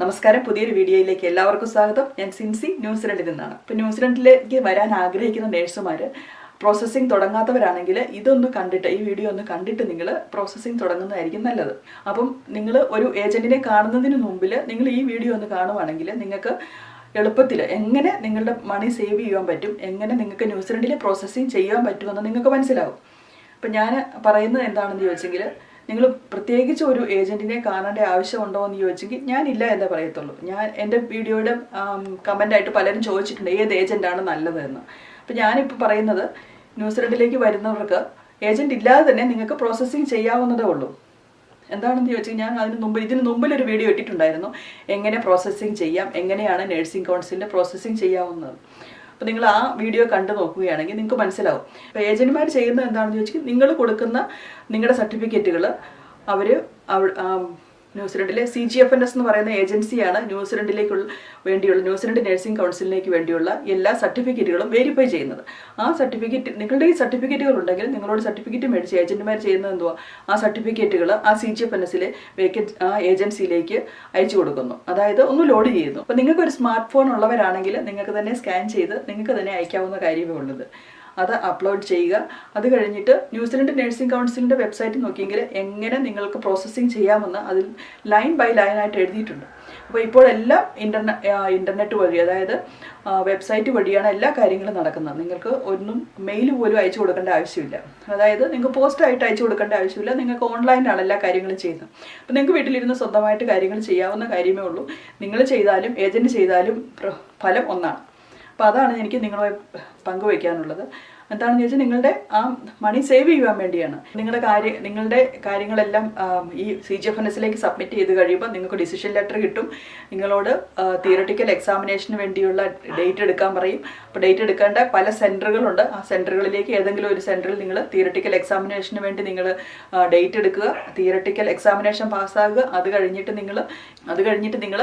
നമസ്കാരം. പുതിയൊരു വീഡിയോയിലേക്ക് എല്ലാവർക്കും സ്വാഗതം. ഞാൻ സിൻസി ന്യൂസിലൻഡിൽ നിന്നാണ്. ഇപ്പൊ ന്യൂസിലൻഡിലേക്ക് വരാൻ ആഗ്രഹിക്കുന്ന നേഴ്സുമാർ പ്രോസസ്സിംഗ് തുടങ്ങാത്തവരാണെങ്കിൽ ഇതൊന്ന് കണ്ടിട്ട് ഈ വീഡിയോ ഒന്ന് കണ്ടിട്ട് നിങ്ങൾ പ്രോസസ്സിംഗ് തുടങ്ങുന്നതായിരിക്കും നല്ലത്. അപ്പം നിങ്ങൾ ഒരു ഏജന്റിനെ കാണുന്നതിന് മുമ്പിൽ നിങ്ങൾ ഈ വീഡിയോ ഒന്ന് കാണുവാണെങ്കിൽ നിങ്ങൾക്ക് എളുപ്പത്തിൽ എങ്ങനെ നിങ്ങളുടെ മണി സേവ് ചെയ്യാൻ പറ്റും എങ്ങനെ നിങ്ങൾക്ക് ന്യൂസിലൻഡിലെ പ്രോസസ്സിംഗ് ചെയ്യാൻ പറ്റുമെന്ന് നിങ്ങൾക്ക് മനസ്സിലാവും. അപ്പം ഞാൻ പറയുന്നത് എന്താണെന്ന് ചോദിച്ചെങ്കിൽ നിങ്ങൾ പ്രത്യേകിച്ച് ഒരു ഏജന്റിനെ കാണേണ്ട ആവശ്യമുണ്ടോ എന്ന് ചോദിച്ചെങ്കിൽ ഞാനില്ല എന്നേ പറയത്തുള്ളൂ. ഞാൻ എന്റെ വീഡിയോയുടെ കമന്റായിട്ട് പലരും ചോദിച്ചിട്ടുണ്ട് ഏത് ഏജന്റാണ് നല്ലതെന്ന്. അപ്പം ഞാനിപ്പോൾ പറയുന്നത് ന്യൂസ് റെഡിലേക്ക് വരുന്നവർക്ക് ഏജന്റ് ഇല്ലാതെ തന്നെ നിങ്ങൾക്ക് പ്രോസസ്സിങ് ചെയ്യാവുന്നതേ ഉള്ളൂ. എന്താണെന്ന് ചോദിച്ചാൽ ഞാൻ അതിന് മുമ്പ് ഇതിന് മുമ്പിൽ ഒരു വീഡിയോ ഇട്ടിട്ടുണ്ടായിരുന്നു. എങ്ങനെ പ്രോസസ്സിങ് ചെയ്യാം എങ്ങനെയാണ് നഴ്സിംഗ് കൗൺസിലിന്റെ പ്രോസസ്സിങ് ചെയ്യാവുന്നത്? അപ്പോൾ നിങ്ങൾ ആ വീഡിയോ കണ്ടു നോക്കുകയാണെങ്കിൽ നിങ്ങൾക്ക് മനസ്സിലാവും. അപ്പോൾ ഏജന്റുമാർ ചെയ്യുന്നത് എന്താണെന്ന് ചോദിച്ചാൽ നിങ്ങൾ കൊടുക്കുന്ന നിങ്ങളുടെ സർട്ടിഫിക്കറ്റുകൾ അവർ ന്യൂസിലൻഡിലെ C G F N S എന്ന് പറയുന്ന ഏജൻസിയാണ് ന്യൂസിലൻഡിലേക്കുള്ള വേണ്ടിയുള്ള ന്യൂസിലൻഡ് നഴ്സിംഗ് കൗൺസിലിലേക്ക് വേണ്ടിയുള്ള എല്ലാ സർട്ടിഫിക്കറ്റുകളും വെരിഫൈ ചെയ്യുന്നത്. ആ സർട്ടിഫിക്കറ്റ് നിങ്ങളുടെ ഈ സർട്ടിഫിക്കറ്റുകൾ ഉണ്ടെങ്കിൽ നിങ്ങളോട് സർട്ടിഫിക്കറ്റ് മേടിച്ച് ഏജന്റുമാർ ചെയ്യുന്നത് എന്തുവാ? ആ സർട്ടിഫിക്കറ്റുകൾ ആ സി ജി എഫ് എൻ എസിലെ ആ ഏജൻസിയിലേക്ക് അയച്ചു കൊടുക്കുന്നു. അതായത് ഒന്ന് ലോഡ് ചെയ്യുന്നു. അപ്പോൾ നിങ്ങൾക്ക് ഒരു സ്മാർട്ട് ഫോൺ ഉള്ളവരാണെങ്കിൽ നിങ്ങൾക്ക് തന്നെ സ്കാൻ ചെയ്ത് നിങ്ങൾക്ക് തന്നെ അയക്കാവുന്ന കാര്യമേ ഉള്ളത്. അത് അപ്ലോഡ് ചെയ്യുക. അത് കഴിഞ്ഞിട്ട് ന്യൂസിലൻഡ് നഴ്സിംഗ് കൗൺസിലിന്റെ വെബ്സൈറ്റ് നോക്കിയെങ്കിൽ എങ്ങനെ നിങ്ങൾക്ക് പ്രോസസ്സിങ് ചെയ്യാമെന്ന് അതിൽ ലൈൻ ബൈ ലൈൻ ആയിട്ട് എഴുതിയിട്ടുണ്ട്. അപ്പോൾ ഇപ്പോഴെല്ലാം ഇന്റർനെ ഇന്റർനെറ്റ് വഴി അതായത് വെബ്സൈറ്റ് വഴിയാണ് എല്ലാ കാര്യങ്ങളും നടക്കുന്നത്. നിങ്ങൾക്ക് ഒന്നും മെയിൽ പോലും അയച്ചു കൊടുക്കേണ്ട ആവശ്യമില്ല. അതായത് നിങ്ങൾക്ക് പോസ്റ്റായിട്ട് അയച്ചു കൊടുക്കേണ്ട ആവശ്യമില്ല. നിങ്ങൾക്ക് ഓൺലൈനാണ് എല്ലാ കാര്യങ്ങളും ചെയ്യുന്നത്. അപ്പോൾ നിങ്ങൾക്ക് വീട്ടിലിരുന്ന് സ്വന്തമായിട്ട് കാര്യങ്ങൾ ചെയ്യാവുന്ന കാര്യമേ ഉള്ളൂ. നിങ്ങൾ ചെയ്താലും ഏജന്റ് ചെയ്താലും ഫലം ഒന്നാണ്. അപ്പോൾ അതാണ് എനിക്ക് നിങ്ങളുമായി പങ്കുവയ്ക്കാനുള്ളത്. എന്താണെന്ന് ചോദിച്ചാൽ നിങ്ങളുടെ ആ മണി സേവ് ചെയ്യാൻ വേണ്ടിയാണ്. നിങ്ങളുടെ കാര്യം നിങ്ങളുടെ കാര്യങ്ങളെല്ലാം ഈ സി ജി എഫ് എൻ എസിലേക്ക് സബ്മിറ്റ് ചെയ്ത് കഴിയുമ്പോൾ നിങ്ങൾക്ക് ഡിസിഷൻ ലെറ്റർ കിട്ടും. നിങ്ങളോട് തിയറട്ടിക്കൽ എക്സാമിനേഷന് വേണ്ടിയുള്ള ഡേറ്റ് എടുക്കാൻ പറയും. അപ്പോൾ ഡേറ്റ് എടുക്കേണ്ട പല സെന്ററുകളുണ്ട് ആ സെന്ററുകളിലേക്ക് ഏതെങ്കിലും ഒരു സെന്ററിൽ നിങ്ങൾ തിയറട്ടിക്കൽ എക്സാമിനേഷന് വേണ്ടി നിങ്ങൾ ഡേറ്റ് എടുക്കുക. തിയറട്ടിക്കൽ എക്സാമിനേഷൻ പാസ്സാകുക അത് കഴിഞ്ഞിട്ട് നിങ്ങൾ അത് കഴിഞ്ഞിട്ട് നിങ്ങൾ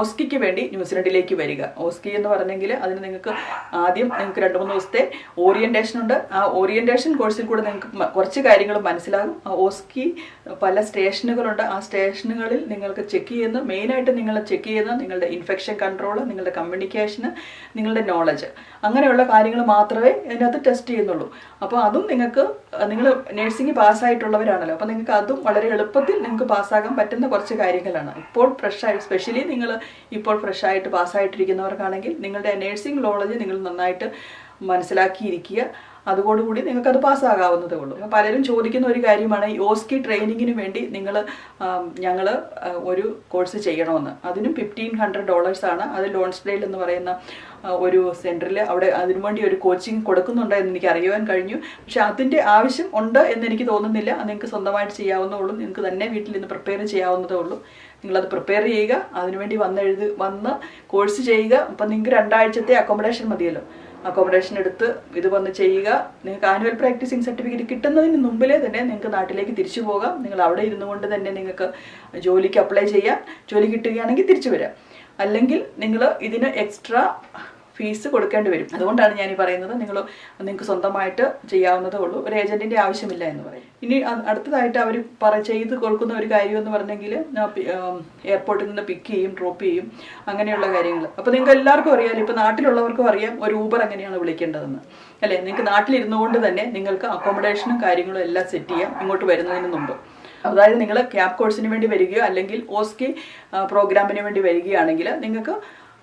ഓസ്കിക്ക് വേണ്ടി ന്യൂസിലൻഡിലേക്ക് വരിക. ഓസ്കി എന്ന് പറഞ്ഞെങ്കിൽ അതിന് നിങ്ങൾക്ക് ആദ്യം നിങ്ങൾക്ക് രണ്ട് മൂന്ന് ദിവസത്തെ ഓറിയന്റേഷൻ ഉണ്ട്. ആ ഓറിയന്റേഷൻ കോഴ്സിൽ കൂടെ നിങ്ങൾക്ക് കുറച്ച് കാര്യങ്ങൾ മനസ്സിലാകും. ആ ഓസ്കി പല സ്റ്റേഷനുകളുണ്ട്. ആ സ്റ്റേഷനുകളിൽ നിങ്ങൾക്ക് ചെക്ക് ചെയ്യുന്ന മെയിനായിട്ട് നിങ്ങൾ ചെക്ക് ചെയ്യുന്ന നിങ്ങളുടെ ഇൻഫെക്ഷൻ കൺട്രോൾ നിങ്ങളുടെ കമ്മ്യൂണിക്കേഷന് നിങ്ങളുടെ നോളജ് അങ്ങനെയുള്ള കാര്യങ്ങൾ മാത്രമേ അതിനകത്ത് ടെസ്റ്റ് ചെയ്യുന്നുള്ളൂ. അപ്പോൾ അതും നിങ്ങൾക്ക് നിങ്ങൾ നഴ്സിംഗ് പാസ്സായിട്ടുള്ളവരാണല്ലോ. അപ്പോൾ നിങ്ങൾക്ക് അതും വളരെ എളുപ്പത്തിൽ നിങ്ങൾക്ക് പാസ്സാകാൻ പറ്റുന്ന കുറച്ച് കാര്യങ്ങളാണ്. ഇപ്പോൾ ഫ്രഷായി സ്പെഷ്യലി നിങ്ങൾ ഇപ്പോൾ ഫ്രഷായിട്ട് പാസ്സായിട്ടിരിക്കുന്നവർക്കാണെങ്കിൽ നിങ്ങളുടെ നേഴ്സിംഗ് നോളജ് നിങ്ങൾ നന്നായിട്ട് മനസ്സിലാക്കിയിരിക്കുക. അതോടുകൂടി നിങ്ങൾക്കത് പാസ്സാകാവുന്നതേ ഉള്ളൂ. പലരും ചോദിക്കുന്ന ഒരു കാര്യമാണ് യോസ്കി ട്രെയിനിങ്ങിന് വേണ്ടി നിങ്ങൾ ഞങ്ങൾ ഒരു കോഴ്സ് ചെയ്യണമെന്ന്. അതിനും ഫിഫ്റ്റീൻ ഹൺഡ്രഡ് ഡോളേഴ്സാണ് അത് ലോൺസ്ഡെയിൽ എന്ന് പറയുന്ന ഒരു സെന്ററിൽ അവിടെ അതിനു വേണ്ടി ഒരു കോച്ചിങ് കൊടുക്കുന്നുണ്ട് എന്ന് എനിക്ക് അറിയുവാൻ കഴിഞ്ഞു. പക്ഷേ അതിന്റെ ആവശ്യം ഉണ്ട് എന്ന് എനിക്ക് തോന്നുന്നില്ല. നിങ്ങൾക്ക് സ്വന്തമായിട്ട് ചെയ്യാവുന്നേ ഉള്ളൂ. നിങ്ങൾക്ക് തന്നെ വീട്ടിൽ നിന്ന് പ്രിപ്പയർ ചെയ്യാവുന്നതേ ഉള്ളൂ. നിങ്ങളത് പ്രിപ്പയർ ചെയ്യുക. അതിനുവേണ്ടി വന്ന് എഴുതി വന്ന് കോഴ്സ് ചെയ്യുക. അപ്പം നിങ്ങൾക്ക് രണ്ടാഴ്ചത്തെ അക്കോമഡേഷൻ മതിയല്ലോ. അക്കോമഡേഷൻ എടുത്ത് ഇത് വന്ന് ചെയ്യുക. നിങ്ങൾക്ക് ആനുവൽ പ്രാക്ടീസിങ് സർട്ടിഫിക്കറ്റ് കിട്ടുന്നതിന് മുമ്പിലേ തന്നെ നിങ്ങൾക്ക് നാട്ടിലേക്ക് തിരിച്ചു പോകാം. നിങ്ങൾ അവിടെ ഇരുന്നു കൊണ്ട് തന്നെ നിങ്ങൾക്ക് ജോലിക്ക് അപ്ലൈ ചെയ്യാം. ജോലി കിട്ടുകയാണെങ്കിൽ തിരിച്ചു വരാം. അല്ലെങ്കിൽ നിങ്ങൾ ഇതിന് എക്സ്ട്രാ ഫീസ് കൊടുക്കേണ്ടി വരും. അതുകൊണ്ടാണ് ഞാൻ ഈ പറയുന്നത് നിങ്ങൾ നിങ്ങൾക്ക് സ്വന്തമായിട്ട് ചെയ്യാവുന്നതേ ഉള്ളൂ. ഒരു ഏജന്റിന്റെ ആവശ്യമില്ല എന്ന് പറയും. ഇനി അടുത്തതായിട്ട് അവർ പറ ചെയ്ത് കൊടുക്കുന്ന ഒരു കാര്യം എന്ന് പറഞ്ഞെങ്കിൽ എയർപോർട്ടിൽ നിന്ന് പിക്ക് ചെയ്യും ഡ്രോപ്പ് ചെയ്യും അങ്ങനെയുള്ള കാര്യങ്ങൾ അപ്പോൾ നിങ്ങൾക്ക് എല്ലാവർക്കും അറിയാമല്ലോ ഇപ്പോൾ നാട്ടിലുള്ളവർക്കും അറിയാം ഒരു ഊബർ എങ്ങനെയാണ് വിളിക്കേണ്ടതെന്ന്. അല്ലേ? നിങ്ങൾക്ക് നാട്ടിലിരുന്നു കൊണ്ട് തന്നെ നിങ്ങൾക്ക് അക്കോമഡേഷനും കാര്യങ്ങളും എല്ലാം സെറ്റ് ചെയ്യാം ഇങ്ങോട്ട് വരുന്നതിന് മുമ്പ്. അതായത് നിങ്ങൾ ക്യാബ് കോഴ്സിന് വേണ്ടി വരികയോ അല്ലെങ്കിൽ ഓസ്കി പ്രോഗ്രാമിന് വേണ്ടി വരികയാണെങ്കിൽ നിങ്ങൾക്ക്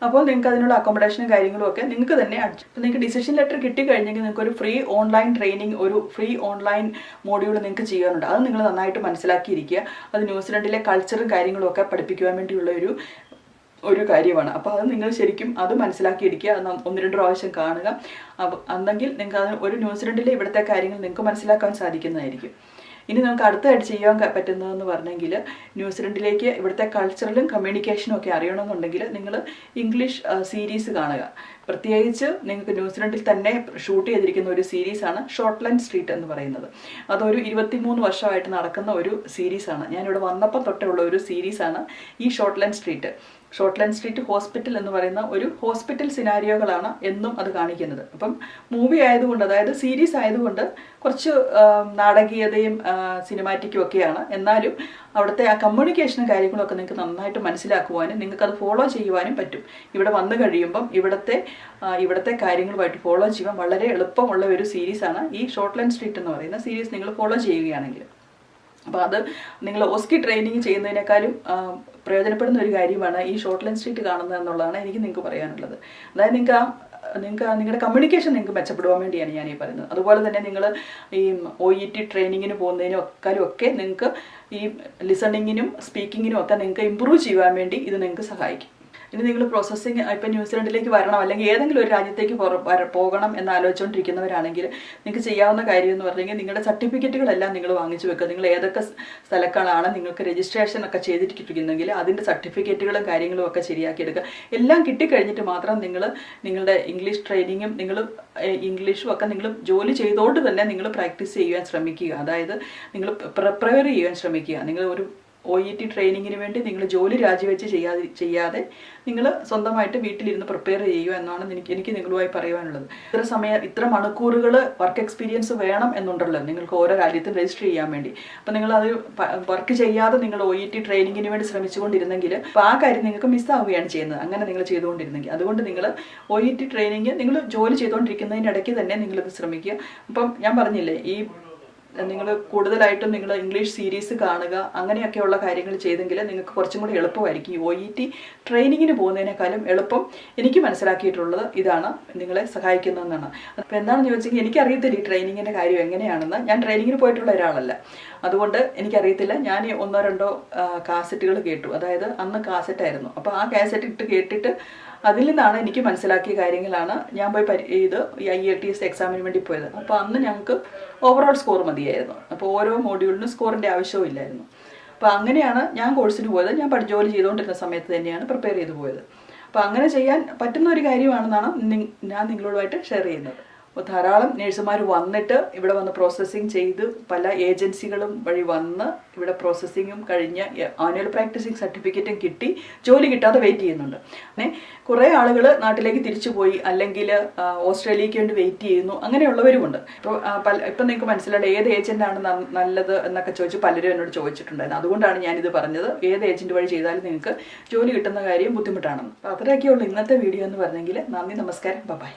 അപ്പോൾ നിങ്ങൾക്ക് അതിനുള്ള അക്കോമഡേഷനും കാര്യങ്ങളും ഒക്കെ നിങ്ങൾക്ക് തന്നെ അടിച്ചു. അപ്പോൾ നിങ്ങൾക്ക് ഡിസിഷൻ ലെറ്റർ കിട്ടിക്കഴിഞ്ഞെങ്കിൽ നിങ്ങൾക്ക് ഒരു ഫ്രീ ഓൺലൈൻ ട്രെയിനിങ് ഒരു ഫ്രീ ഓൺലൈൻ മോഡ്യൂൾ നിങ്ങൾക്ക് ചെയ്യാനുണ്ട്. അത് നിങ്ങൾ നന്നായിട്ട് മനസ്സിലാക്കിയിരിക്കുക. അത് ന്യൂസിലൻഡിലെ കൾച്ചറും കാര്യങ്ങളും ഒക്കെ പഠിപ്പിക്കുവാൻ വേണ്ടിയുള്ള ഒരു ഒരു കാര്യമാണ്. അപ്പോൾ അത് നിങ്ങൾ ശരിക്കും അത് മനസ്സിലാക്കിയിരിക്കുക. ഒന്ന് രണ്ട് പ്രാവശ്യം കാണുക. അപ്പോൾ അന്നെങ്കിൽ നിങ്ങൾക്ക് അത് ഒരു ന്യൂസിലൻഡിലെ ഇവിടുത്തെ കാര്യങ്ങൾ നിങ്ങൾക്ക് മനസ്സിലാക്കാൻ സാധിക്കുന്നതായിരിക്കും. ഇനി നമുക്ക് അടുത്തതായിട്ട് ചെയ്യാൻ പറ്റുന്നതെന്ന് പറഞ്ഞെങ്കിൽ ന്യൂസിലൻഡിലേക്ക് ഇവിടുത്തെ കൾച്ചറലും കമ്മ്യൂണിക്കേഷനും ഒക്കെ അറിയണമെന്നുണ്ടെങ്കിൽ നിങ്ങൾ ഇംഗ്ലീഷ് സീരീസ് കാണുക. പ്രത്യേകിച്ച് നിങ്ങൾക്ക് ന്യൂസിലൻഡിൽ തന്നെ ഷൂട്ട് ചെയ്തിരിക്കുന്ന ഒരു സീരീസാണ് ഷോർട്ട്ലൻഡ് സ്ട്രീറ്റ് എന്ന് പറയുന്നത്. അതൊരു ഇരുപത്തിമൂന്ന് വർഷമായിട്ട് നടക്കുന്ന ഒരു സീരീസാണ് ഞാനിവിടെ വന്നപ്പം തൊട്ടുള്ള ഒരു സീരീസാണ് ഈ Shortland Street Shortland Street hospital എന്ന് പറയുന്ന ഒരു ഹോസ്പിറ്റൽ സിനാരിയോകളാണ് എന്നും അത് കാണിക്കുന്നത്. അപ്പം മൂവി ആയതുകൊണ്ട് അതായത് സീരീസ് ആയതുകൊണ്ട് കുറച്ച് നാടകീയതയും സിനിമാറ്റിക്കും ഒക്കെയാണ്. എന്നാലും അവിടുത്തെ ആ കമ്മ്യൂണിക്കേഷനും കാര്യങ്ങളൊക്കെ നിങ്ങൾക്ക് നന്നായിട്ട് മനസ്സിലാക്കുവാനും നിങ്ങൾക്ക് അത് ഫോളോ ചെയ്യുവാനും പറ്റും. ഇവിടെ വന്നു കഴിയുമ്പം ഇവിടുത്തെ ഇവിടുത്തെ കാര്യങ്ങളുമായിട്ട് ഫോളോ ചെയ്യാൻ വളരെ എളുപ്പമുള്ള ഒരു സീരീസാണ് ഈ ഷോർട്ട് ലൈൻ സ്ട്രീറ്റ് എന്ന് പറയുന്ന സീരീസ് നിങ്ങൾ ഫോളോ ചെയ്യുകയാണെങ്കിൽ. അപ്പോൾ അത് നിങ്ങൾ ഓസ്കി ട്രെയിനിങ് ചെയ്യുന്നതിനേക്കാളും പ്രയോജനപ്പെടുന്ന ഒരു കാര്യമാണ് ഈ ഷോർട്ട് ലൈൻ സ്ട്രീറ്റ് കാണുന്നത് എന്നുള്ളതാണ് എനിക്ക് നിങ്ങൾക്ക് പറയാനുള്ളത്. അതായത് നിങ്ങൾക്ക് ആ നിങ്ങൾക്ക് നിങ്ങളുടെ കമ്മ്യൂണിക്കേഷൻ നിങ്ങൾക്ക് മെച്ചപ്പെടുവാൻ വേണ്ടിയാണ് ഞാൻ ഈ പറയുന്നത്. അതുപോലെ തന്നെ നിങ്ങൾ ഈ ഒ ഇ ടി ട്രെയിനിങ്ങിന് പോകുന്നതിനും ഒക്കാലും ഒക്കെ നിങ്ങൾക്ക് ഈ ലിസണിങ്ങിനും സ്പീക്കിങ്ങിനും ഒക്കെ നിങ്ങൾക്ക് ഇമ്പ്രൂവ് ചെയ്യുവാൻ വേണ്ടി ഇത് നിങ്ങൾക്ക് സഹായിക്കും. ഇനി നിങ്ങൾ പ്രോസസ്സിങ് ഇപ്പം ന്യൂസിലൻഡിലേക്ക് വരണം അല്ലെങ്കിൽ ഏതെങ്കിലും ഒരു രാജ്യത്തേക്ക് പോകണം എന്ന് ആലോചിച്ചുകൊണ്ടിരിക്കുന്നവരാണെങ്കിൽ നിങ്ങൾക്ക് ചെയ്യാവുന്ന കാര്യം എന്ന് പറഞ്ഞെങ്കിൽ നിങ്ങളുടെ സർട്ടിഫിക്കറ്റുകളെല്ലാം നിങ്ങൾ വാങ്ങിച്ചു വെക്കുക. നിങ്ങൾ ഏതൊക്കെ സ്ഥലക്കാണ് നിങ്ങൾക്ക് രജിസ്ട്രേഷൻ ഒക്കെ ചെയ്തിട്ടിരിക്കുന്നെങ്കിൽ അതിന്റെ സർട്ടിഫിക്കറ്റുകളും കാര്യങ്ങളും ഒക്കെ ശരിയാക്കി എടുക്കുക. എല്ലാം കിട്ടിക്കഴിഞ്ഞിട്ട് മാത്രം നിങ്ങൾ നിങ്ങളുടെ ഇംഗ്ലീഷ് ട്രെയിനിങ്ങും നിങ്ങൾ ഇംഗ്ലീഷും ഒക്കെ നിങ്ങൾ ജോലി ചെയ്തുകൊണ്ട് തന്നെ നിങ്ങൾ പ്രാക്ടീസ് ചെയ്യുവാൻ ശ്രമിക്കുക. അതായത് നിങ്ങൾ പ്രിപ്പയർ ചെയ്യാൻ ശ്രമിക്കുക. നിങ്ങൾ ഒരു ഒ ഇ ടി ട്രെയിനിങ്ങിന് വേണ്ടി നിങ്ങൾ ജോലി രാജിവെച്ച് ചെയ്യാതെ ചെയ്യാതെ നിങ്ങൾ സ്വന്തമായിട്ട് വീട്ടിലിരുന്ന് പ്രിപ്പയർ ചെയ്യുക എന്നാണ് എനിക്ക് എനിക്ക് നിങ്ങളുമായി പറയുവാനുള്ളത്. ഇത്ര സമയം ഇത്ര മണിക്കൂറുകൾ വർക്ക് എക്സ്പീരിയൻസ് വേണം എന്നുണ്ടല്ലോ നിങ്ങൾക്ക് ഓരോ രാജ്യത്തും രജിസ്റ്റർ ചെയ്യാൻ വേണ്ടി. അപ്പം നിങ്ങൾ അത് വർക്ക് ചെയ്യാതെ നിങ്ങൾ ഒ ഇ ടി ട്രെയിനിങ്ങിന് വേണ്ടി ശ്രമിച്ചുകൊണ്ടിരുന്നെങ്കിൽ അപ്പോൾ ആ കാര്യം നിങ്ങൾക്ക് മിസ്സാവുകയാണ് ചെയ്യുന്നത്. അങ്ങനെ നിങ്ങൾ ചെയ്തുകൊണ്ടിരുന്നെങ്കിൽ. അതുകൊണ്ട് നിങ്ങൾ ഒ ഇ ടി ട്രെയിനിങ് നിങ്ങൾ ജോലി ചെയ്തുകൊണ്ടിരിക്കുന്നതിന്റെ ഇടയ്ക്ക് തന്നെ നിങ്ങളിത് ശ്രമിക്കുക. അപ്പം ഞാൻ പറഞ്ഞില്ലേ ഈ നിങ്ങൾ കൂടുതലായിട്ടും നിങ്ങൾ ഇംഗ്ലീഷ് സീരീസ് കാണുക അങ്ങനെയൊക്കെയുള്ള കാര്യങ്ങൾ ചെയ്തെങ്കിൽ നിങ്ങൾക്ക് കുറച്ചും കൂടി എളുപ്പമായിരിക്കും. ഒ ഇ ടി ട്രെയിനിങ്ങിന് പോകുന്നതിനേക്കാളും എളുപ്പം എനിക്ക് മനസ്സിലാക്കിയിട്ടുള്ളത് ഇതാണ് നിങ്ങളെ സഹായിക്കുന്നതെന്നാണ്. അപ്പോൾ എന്താണെന്ന് ചോദിച്ചെങ്കിൽ എനിക്കറിയത്തില്ല ഈ ട്രെയിനിങ്ങിന്റെ കാര്യം എങ്ങനെയാണെന്ന്. ഞാൻ ട്രെയിനിങ്ങിന് പോയിട്ടുള്ള ഒരാളല്ല. അതുകൊണ്ട് എനിക്കറിയത്തില്ല. ഞാൻ ഒന്നോ രണ്ടോ കാസറ്റുകൾ കേട്ടു. അതായത് അന്ന് കാസറ്റായിരുന്നു അപ്പോൾ ആ കാസറ്റ് ഇട്ട് കേട്ടിട്ട് അതിൽ നിന്നാണ് എനിക്ക് മനസ്സിലാക്കിയ കാര്യങ്ങളാണ് ഞാൻ പോയി പരി ഇത് ഐ എ ടി എസ് എക്സാമിന് വേണ്ടി പോയത്. അപ്പോൾ അന്ന് ഞങ്ങൾക്ക് ഓവറോൾ സ്കോർ മതിയായിരുന്നു. അപ്പോൾ ഓരോ മോഡ്യൂളിനും സ്കോറിന്റെ ആവശ്യവും ഇല്ലായിരുന്നു. അപ്പോൾ അങ്ങനെയാണ് ഞാൻ കോഴ്സിന് പോയത്. ഞാൻ പഠി ജോലി ചെയ്തുകൊണ്ടിരുന്ന സമയത്ത് തന്നെയാണ് പ്രിപ്പയർ ചെയ്ത് പോയത്. അപ്പോൾ അങ്ങനെ ചെയ്യാൻ പറ്റുന്ന ഒരു കാര്യമാണെന്നാണ് ഞാൻ നിങ്ങളോടുമായിട്ട് ഷെയർ ചെയ്യുന്നത്. അപ്പോൾ ധാരാളം നേഴ്സുമാർ വന്നിട്ട് ഇവിടെ വന്ന് പ്രോസസ്സിങ് ചെയ്ത് പല ഏജൻസികളും വഴി വന്ന് ഇവിടെ പ്രോസസ്സിങ്ങും കഴിഞ്ഞ് ആനുവൽ പ്രാക്ടീസിങ് സർട്ടിഫിക്കറ്റും കിട്ടി. ജോലി കിട്ടാതെ വെയിറ്റ് ചെയ്യുന്നുണ്ട്. അങ്ങനെ കുറേ ആളുകൾ നാട്ടിലേക്ക് തിരിച്ചു പോയി അല്ലെങ്കിൽ ഓസ്ട്രേലിയയ്ക്ക് വേണ്ടി വെയിറ്റ് ചെയ്യുന്നു. അങ്ങനെയുള്ളവരുമുണ്ട് ഇപ്പോൾ പല ഇപ്പം നിങ്ങൾക്ക് മനസ്സിലായിട്ട് ഏത് ഏജന്റാണ് നല്ലത് എന്നൊക്കെ ചോദിച്ച് പലരും എന്നോട് ചോദിച്ചിട്ടുണ്ടായിരുന്നു. അതുകൊണ്ടാണ് ഞാനിത് പറഞ്ഞത്. ഏത് ഏജന്റ് വഴി ചെയ്താലും നിങ്ങൾക്ക് ജോലി കിട്ടുന്ന കാര്യം ബുദ്ധിമുട്ടാണെന്ന്. അപ്പോൾ അത്രയൊക്കെയുള്ള ഇന്നത്തെ വീഡിയോ എന്ന് പറഞ്ഞെങ്കിൽ നന്ദി നമസ്കാരം ബൈ